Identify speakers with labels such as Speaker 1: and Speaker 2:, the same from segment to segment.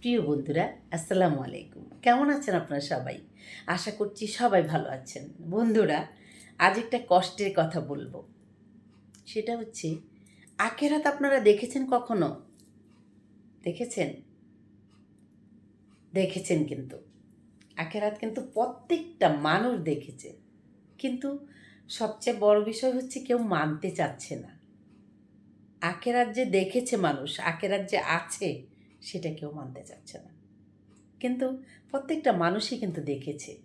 Speaker 1: প্রিয় বন্ধুরা, আসসালামু আলাইকুম। কেমন আছেন আপনারা সবাই? আশা করছি সবাই ভালো আছেন। বন্ধুরা, আজ একটা কষ্টের কথা বলব। সেটা হচ্ছে আখেরাত আপনারা দেখেছেন কখনো? দেখেছেন? দেখেছেন কিন্তু। আখেরাত কিন্তু প্রত্যেকটা মানুষ দেখেছে। কিন্তু সবচেয়ে বড় বিষয় হচ্ছে কেউ মানতে চাচ্ছে না। আখেরাত যে দেখেছে মানুষ আখেরাত যে আছে সেটা কেউ মানতে চাচ্ছে না। কিন্তু প্রত্যেকটা মানুষই কিন্তু দেখেছে।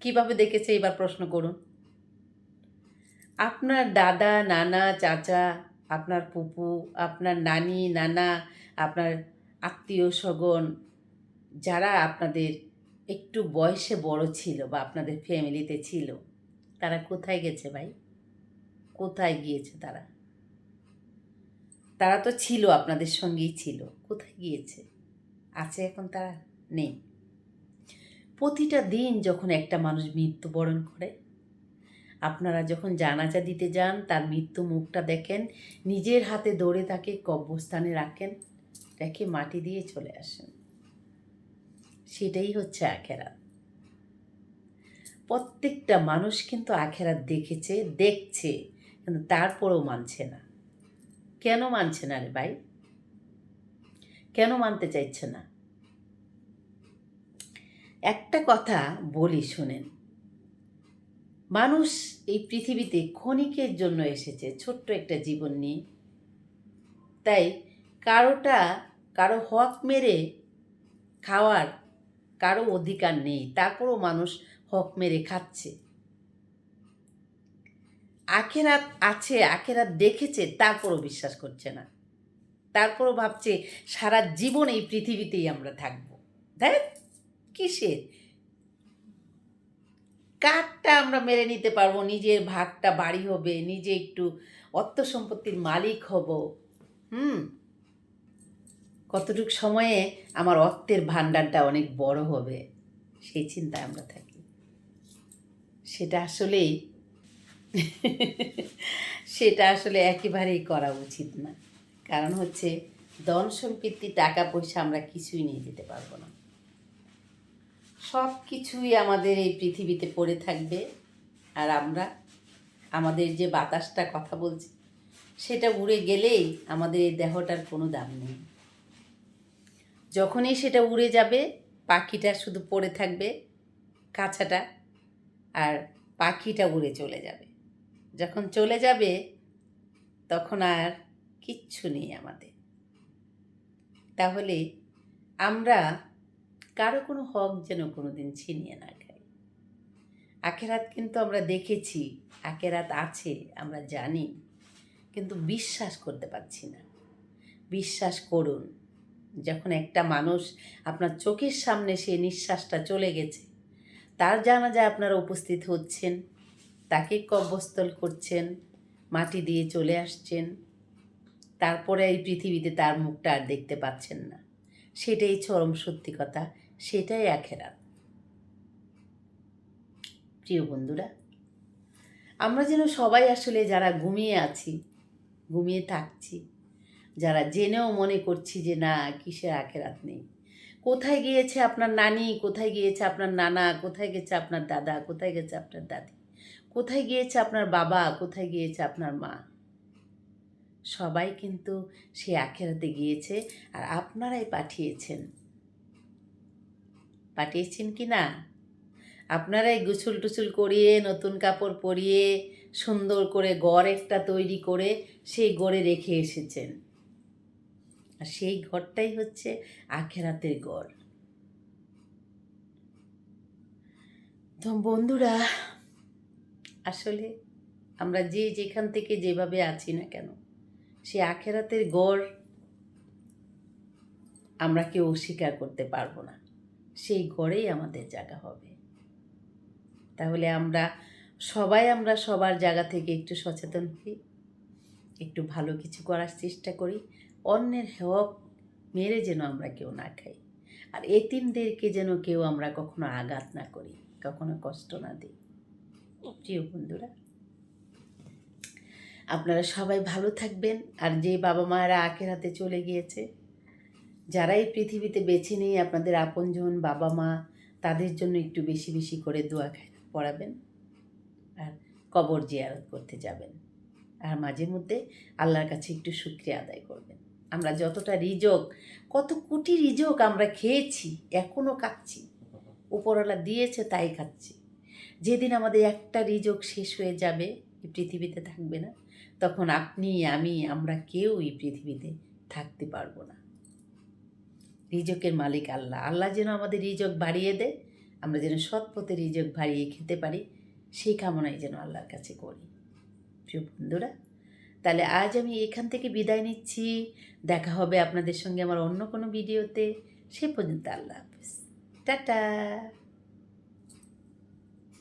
Speaker 1: কীভাবে দেখেছে, এবার প্রশ্ন করুন। আপনার দাদা, নানা, চাচা, আপনার পুপু আপনার নানি, নানা, আপনার আত্মীয় স্বজন, যারা আপনাদের একটু বয়সে বড় ছিল বা আপনাদের ফ্যামিলিতে ছিল, তারা কোথায় গেছে ভাই? কোথায় গিয়েছে তারা? তারা তো ছিল, আপনাদের সঙ্গেই ছিল। কোথায় গিয়েছে? আছে এখন তারা? নেই। প্রতিটা দিন যখন একটা মানুষ মৃত্যুবরণ করে, আপনারা যখন জানাজা দিতে যান, তার মৃত্যু মুখটা দেখেন, নিজের হাতে দৌড়ে তাকে কব্যস্থানে রাখেন, রেখে মাটি দিয়ে চলে আসেন। সেটাই হচ্ছে আখেরাত। প্রত্যেকটা মানুষ কিন্তু আখেরাত দেখেছে, দেখছে, কিন্তু তারপরেও মানছে না। কেন মানছে না রে ভাই? কেন মানতে চাইছে না? একটা কথা বলি, শোনেন। মানুষ এই পৃথিবীতে ক্ষণিকের জন্য এসেছে, ছোট্ট একটা জীবন নিয়ে। তাই কারোটা কারও হক মেরে খাওয়ার কারও অধিকার নেই, তারপরও মানুষ হক মেরে খাচ্ছে। আখেরাত আছে আখেরাত দেখেছে, তারপরও বিশ্বাস করছে না। তারপরও ভাবছে, সারা জীবন এই পৃথিবীতেই আমরা থাকব। দেখ, কিসের? কাঠটা আমরা মেরে নিতে পারব, নিজের ভাগটা বাড়ি হবে, নিজে একটু অর্থ সম্পত্তির মালিক হব। হুম? কতটুক সময়ে আমার অর্থের ভাণ্ডারটা অনেক বড় হবে, সেই চিন্তায় আমরা থাকি। সেটা আসলেই সেটা আসলে একেবারেই করা উচিত না। কারণ হচ্ছে ধন সম্পত্তি, টাকা পয়সা আমরা কিছুই নিয়ে যেতে পারব না। সব কিছুই আমাদের এই পৃথিবীতে পড়ে থাকবে আর আমরা আমাদের যে বাতাসটা কথা বলছি, সেটা উড়ে গেলেই আমাদের এই দেহটার কোনো দাম নেই। যখনই সেটা উড়ে যাবে, পাখিটা শুধু পড়ে থাকবে কাছাটা আর পাখিটা উড়ে চলে যাবে। যখন চলে যাবে, তখন আর কিচ্ছু নেই আমাদের। তাহলে আমরা কারও কোনো হক যেন কোনো দিন ছিনিয়ে না খাই। আখেরাত কিন্তু আমরা দেখেছি আখেরাত আছে, আমরা জানি, কিন্তু বিশ্বাস করতে পারছি না। বিশ্বাস করুন, যখন একটা মানুষ আপনার চোখের সামনে সে নিঃশ্বাসটা চলে গেছে, তার জানা যায় আপনারা উপস্থিত হচ্ছেন। তাকে কব্যস্থল করছেন, মাটি দিয়ে চলে আসছেন। তারপরে এই পৃথিবীতে তার মুখটা আর দেখতে পাচ্ছেন না। সেটাই চরম সত্যি কথা, সেটাই আখেরাত প্রিয় বন্ধুরা, আমরা যেন সবাই আসলে যারা ঘুমিয়ে আছি, ঘুমিয়ে থাকছি, যারা জেনেও মনে করছি যে না, কিসের আখেরাত নেই। কোথায় গিয়েছে আপনার নানি? কোথায় গিয়েছে আপনার নানা? কোথায় গেছে আপনার দাদা? কোথায় গেছে আপনার দাদি? কোথায় গিয়েছে আপনার বাবা? কোথায় গিয়েছে আপনার মা? সবাই কিন্তু সে আখেরাতে গিয়েছে আর আপনারাই পাঠিয়েছেন। পাঠিয়েছেন কি না? আপনারাই গুছুল টুছুল করিয়ে, নতুন কাপড় পরিয়ে, সুন্দর করে গড় একটা তৈরি করে সেই গড়ে রেখে এসেছেন। আর সেই ঘরটাই হচ্ছে আখেরাতের গড় তো বন্ধুরা আসলে আমরা যে যেখান থেকে যেভাবে আছি না কেন, সে আখেরাতের গড় আমরা কেউ অস্বীকার করতে পারব না। সেই গড়েই আমাদের জায়গা হবে। তাহলে আমরা সবাই আমরা সবার জায়গা থেকে একটু সচেতন হই, একটু ভালো কিছু করার চেষ্টা করি, অন্যের হক মেরে যেন আমরা কেউ না খাই। আর এতিমদেরকে যেন কেউ আমরা কখনো আঘাত না করি, কখনো কষ্ট না দিই। প্রিয় বন্ধুরা, আপনারা সবাই ভালো থাকবেন। আর যে বাবা মায়েরা আখের হাতে চলে গিয়েছে, যারা এই পৃথিবীতে বেছে নেই, আপনাদের আপনজন বাবা মা, তাদের জন্য একটু বেশি বেশি করে দোয়া পড়াবেন আর কবর জিয়ারত করতে যাবেন। আর মাঝে মধ্যে আল্লাহর কাছে একটু শুক্রিয়া আদায় করবেন। আমরা যতটা রিজক, কত কোটি রিজক আমরা খেয়েছি এখনও খাচ্ছি উপরওয়ালা দিয়েছে, তাই খাচ্ছি। যেদিন আমাদের একটা রিজক শেষ হয়ে যাবে, এই পৃথিবীতে থাকবে না, তখন আপনি, আমি, আমরা কেউ এই পৃথিবীতে থাকতে পারব না। রিজকের মালিক আল্লাহ। আল্লাহ যেন আমাদের রিজক বাড়িয়ে দেয়, আমরা যেন সৎ পথে রিজক বাড়িয়ে খেতে পারি, সেই কামনাই যেন আল্লাহর কাছে করি। প্রিয় বন্ধুরা, তাহলে আজ আমি এখান থেকে বিদায় নিচ্ছি। দেখা হবে আপনাদের সঙ্গে আমার অন্য কোনো ভিডিওতে। সে পর্যন্ত আল্লাহ হাফিজ। টাটা!